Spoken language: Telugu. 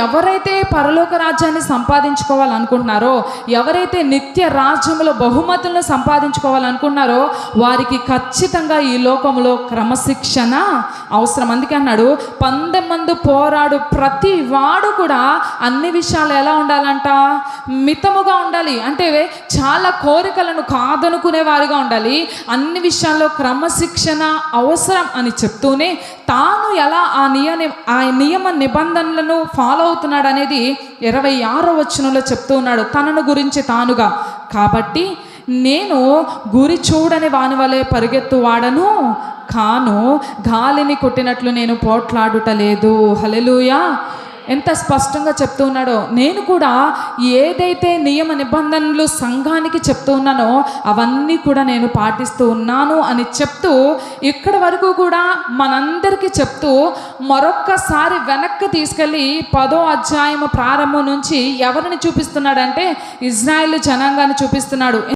ఎవరైతే పరలోక రాజ్యాన్ని సంపాదించుకోవాలనుకుంటున్నారో ఎవరైతే నిత్య రాజ్యములో బహుమతులను సంపాదించుకోవాలనుకుంటున్నారో వారికి ఖచ్చితంగా ఈ లోకంలో క్రమశిక్షణ అవసరం. అందుకే అన్నాడు పందెం మందు పోరాడు ప్రతి వాడు కూడా అన్ని విషయాలు ఎలా ఉండాలంట? మితముగా ఉండాలి. అంటే చాలా కోరికలను కాదనుకునే వారిగా ఉండాలి. అన్ని విషయాల్లో క్రమశిక్షణ అవసరం అని చెప్తూనే తాను ఎలా ఆ నియమ ఆ నియమ నిబంధనలను ఫాలో అవుతున్నాడు అనేది ఇరవై ఆరో వచనంలో చెప్తూ ఉన్నాడు. తనను గురించి తానుగా కాబట్టి నేను గురి చూడని వాని వలె పరిగెత్తు వాడను కాను గాలిని కొట్టినట్లు నేను పోట్లాడుట లేదు. హలెలుయా ఎంత స్పష్టంగా చెప్తూ ఉన్నాడో నేను కూడా ఏదైతే నియమ నిబంధనలు సంఘానికి చెప్తూ ఉన్నానో అవన్నీ కూడా నేను పాటిస్తూ ఉన్నాను అని చెప్తూ ఇక్కడి వరకు కూడా మనందరికీ చెప్తూ మరొక్కసారి వెనక్కి తీసుకెళ్ళి పదో అధ్యాయం ప్రారంభం నుంచి ఎవరిని చూపిస్తున్నాడంటే ఇజ్రాయెల్ జనాంగాన్ని చూపిస్తున్నాడు.